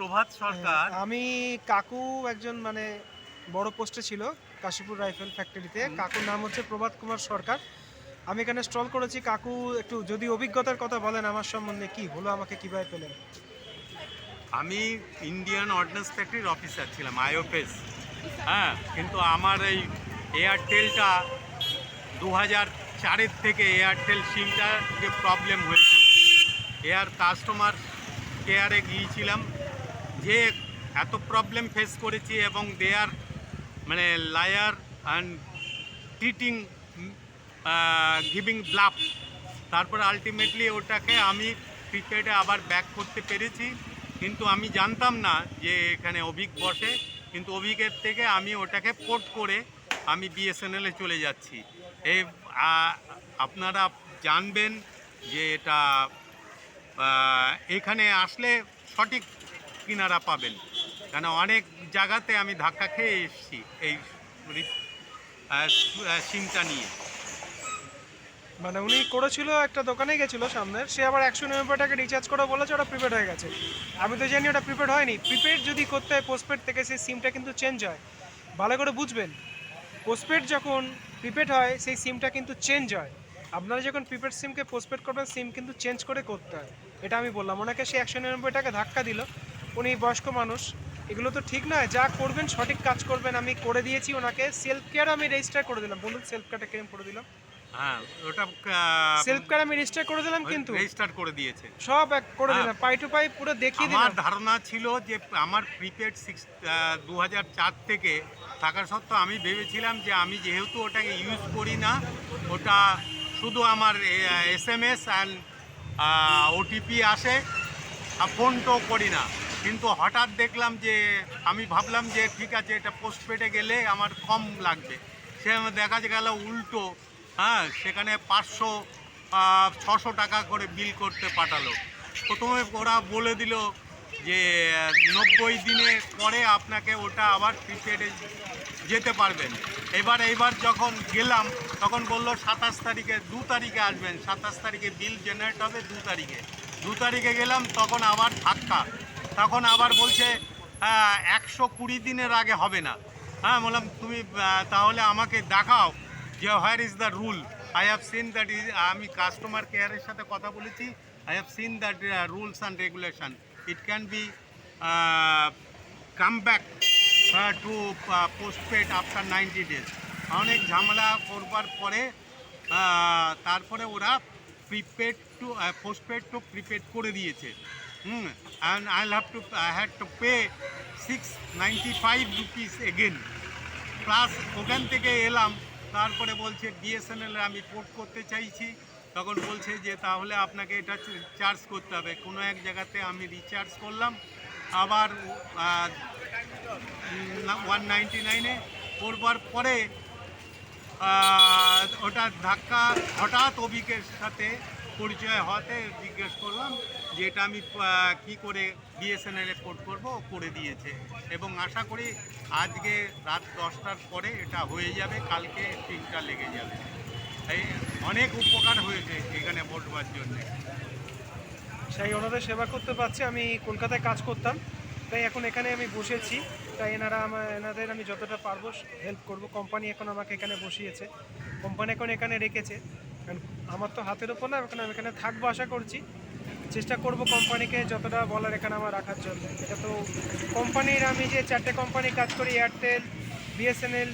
প্রভাত সরকার। আমি কাকু একজন মানে বড় পোস্টে ছিল কাশীপুর রাইফেল ফ্যাক্টরিতে। কাকুর নাম হচ্ছে প্রভাত কুমার সরকার। আমি এখানে স্টল করেছি। কাকু একটু যদি অভিজ্ঞতার কথা বলেন আমার সম্বন্ধে কি হলো আমাকে কীভাবে পেলেন? আমি ইন্ডিয়ান অর্ডিন্যান্স ফ্যাক্টরির অফিসার ছিলাম আইওপেস হ্যাঁ কিন্তু আমার এই এয়ারটেলটা দু হাজার চারের থেকে এয়ারটেল সিমটা যে প্রবলেম হয়েছিল। এয়ার কাস্টমার কেয়ারে গিয়েছিলাম। যে এত প্রবলেম ফেস করেছি এবং দে আর মানে liar and treating giving bluff তারপর আলটিমেটলি ওটাকে আমি প্রিপেডে আবার ব্যাক করতে পেরেছি। কিন্তু আমি জানতাম না যে এখানে অভিক বসে। কিন্তু অভিকের থেকে আমি ওটাকে পোর্ট করে আমি বিএসএনএলে চলে যাচ্ছি। এই আপনারা জানবেন যে এটা এখানে আসলে সঠিক কিনারা পাবেন। কেন অনেক জায়গাতে আমি ধাক্কা খেয়ে এসেছি এই সিমটা নিয়ে। মানে উনি করেছিল একটা দোকানে গেছিল সামনের, সে আবার একশো নব্বই টাকা রিচার্জ করে বলেছে, ওটা প্রিপেড হয়ে গেছে। আমি তো জানি ওটা প্রিপেড হয়নি। প্রিপেড যদি করতে হয় পোস্টপেড থেকে সেই সিমটা কিন্তু চেঞ্জ হয়। ভালো করে বুঝবেন পোস্টপেড যখন প্রিপেড হয়, সেই সিমটা কিন্তু চেঞ্জ হয়। আপনারা যখন প্রিপেড সিমকে পোস্টপেড করবেন সিম কিন্তু চেঞ্জ করে করতে হয়। এটা আমি বললাম। ওনাকে সে একশো নিরানব্বই টাকা ধাক্কা দিল। উনি বয়স্ক মানুষ এগুলো তো ঠিক নয়। যা করবেন সঠিক কাজ করবেন। আমি করে দিয়েছি ওনাকে। সেলফ কেয়ার আমি রেজিস্টার করে দিলাম। বলুন সেলফ কেয়ারটা কেমন করে দিলাম? হ্যাঁ ওটা সেলফ কেয়ার আমি রেজিস্টার করে দিলাম কিন্তু। রেজিস্টার করে দিয়েছে। সব এক করে হ্যাঁ। দিলাম। পাই টু পাই পুরো দেখিয়ে আমার ধারণা ছিল যে আমার প্রিপেড সিক্স দু হাজার চার থেকে সত্ত্বেও আমি ভেবেছিলাম যে আমি যেহেতু ওটাকে ইউজ করি না ওটা শুধু আমার S M S and OTP আসে আর ফোন তো করি না। কিন্তু হঠাৎ দেখলাম যে, আমি ভাবলাম যে ঠিক আছে, এটা পোস্টপেডে গেলে আমার কম লাগবে। সে দেখা গেল উল্টো হ্যাঁ সেখানে পাঁচশো ছশো টাকা করে বিল করতে পাঠালো। প্রথমে ওরা বলে দিল যে, নব্বই দিনে পরে আপনাকে ওটা আবার প্রিপেডে যেতে পারবেন। এবার, এইবার যখন গেলাম, তখন বলল সাতাশ তারিখে, দু তারিখে আসবেন। সাতাশ তারিখে বিল জেনারেট হবে দু তারিখে। দু তারিখে গেলাম, তখন আবার ধাক্কা। তখন আবার বলছে একশো কুড়ি দিনের আগে হবে না। হ্যাঁ বললাম, তুমি তাহলে আমাকে দেখাও যে where is the rule I have seen that is আমি কাস্টমার কেয়ারের সাথে কথা বলেছি। I have seen that rules and regulation it can be come back to postpaid after ninety days অনেক ঝামেলা করবার পরে তারপরে ওরা prepaid to postpaid to prepaid করে দিয়েছে। I have to I had to pay six ninety five rupees again plus ওখান থেকে এলাম। তারপরে বলছে বিএসএনএল আমি পোর্ট করতে চাইছি। তখন বলছে যে, তাহলে আপনাকে এটা চার্জ করতে হবে। কোনো এক জায়গাতে আমি রিচার্জ করলাম। আবার ওয়ান নাইনটি নাইনে করবার পরে ওটা ধাক্কা হঠাৎ অভিকের সাথে পরিচয় হওয়াতে জিজ্ঞেস করলাম যে এটা আমি কি করে বিএসএনএলে পোর্ট করব করে দিয়েছে। এবং আশা করি আজকে রাত দশটার পরে এটা হয়ে যাবে, কালকে তিনটা লেগে যাবে। এই অনেক উপকার হয়েছে এখানে বসবার জন্যে। সেই ওনাদের সেবা করতে পারছি, আমি কলকাতায় কাজ করতাম, তাই এখন এখানে আমি বসেছি। তাই এনারা আমার, এনাদের আমি যতটা পারব হেল্প করব। কোম্পানি এখন আমাকে এখানে বসিয়েছে। কোম্পানি এখন এখানে রেখেছে। আমার তো হাতের ওপর না এখন আমি এখানে থাকব আশা করছি। চেষ্টা করব কোম্পানিকে যতটা বলার এখানে আমার রাখার জন্য। এটা তো কোম্পানির আমি যে চারটে কোম্পানি কাজ করি এয়ারটেল বিএসএনএল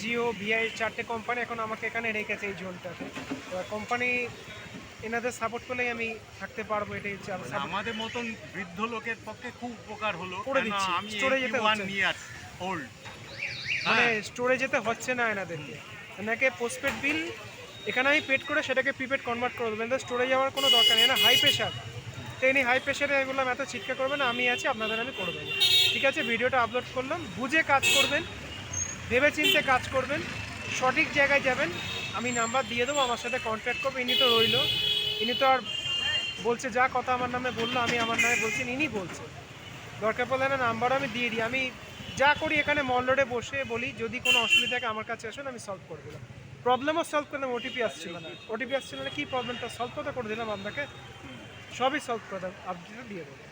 জিও ভিআই চারটে কোম্পানি এখন আমাকে এখানে রেখেছে এই জোনটাতে। এবার কোম্পানি এনাদের সাপোর্ট করলেই আমি থাকতে পারব এটাই হচ্ছে আমাদের মতন বৃদ্ধ লোকের পক্ষে খুব উপকার হলো করে দিচ্ছি, আমি যেতে। ওল্ড মানে স্টোরে যেতে হচ্ছে না এনাদেরকে। এনাকে পোস্টপেড বিল এখানে আমি পেড করে সেটাকে প্রিপেড কনভার্ট করে দেবেন স্টোরে যাওয়ার কোনো দরকার নেই। না হাই প্রেশার তো ইনি হাই প্রেশারে এগুলো এত চিৎকার করবেন আমি আছি, আপনাদের আমি করে দেবো। ঠিক আছে, ভিডিওটা আপলোড করলাম। বুঝে কাজ করবেন ভেবে চিন্তে কাজ করবেন, সঠিক জায়গায় যাবেন। আমি নাম্বার দিয়ে দেবো, আমার সাথে কন্ট্যাক্ট করব। ইনি তো রইল। ইনি তো আর বলছে, যা কথা আমার নামে বলল, আমি আমার নামে বলছি, ইনি বলছে। দরকার পড়লে না নাম্বার আমি দিয়ে দিই। আমি যা করি এখানে মল রোডে বসে বলি। যদি কোনো অসুবিধা থাকে আমার কাছে আসুন, আমি সলভ করে দিলাম। প্রবলেমও সলভ করলাম ওটিপি আসছিল না। ওটিপি আসছিল না কি প্রবলেমটা সলভ করতে করে দিলাম আপনাকে? সবই সলভ করে দেব আপডেটও দিয়ে দেবো।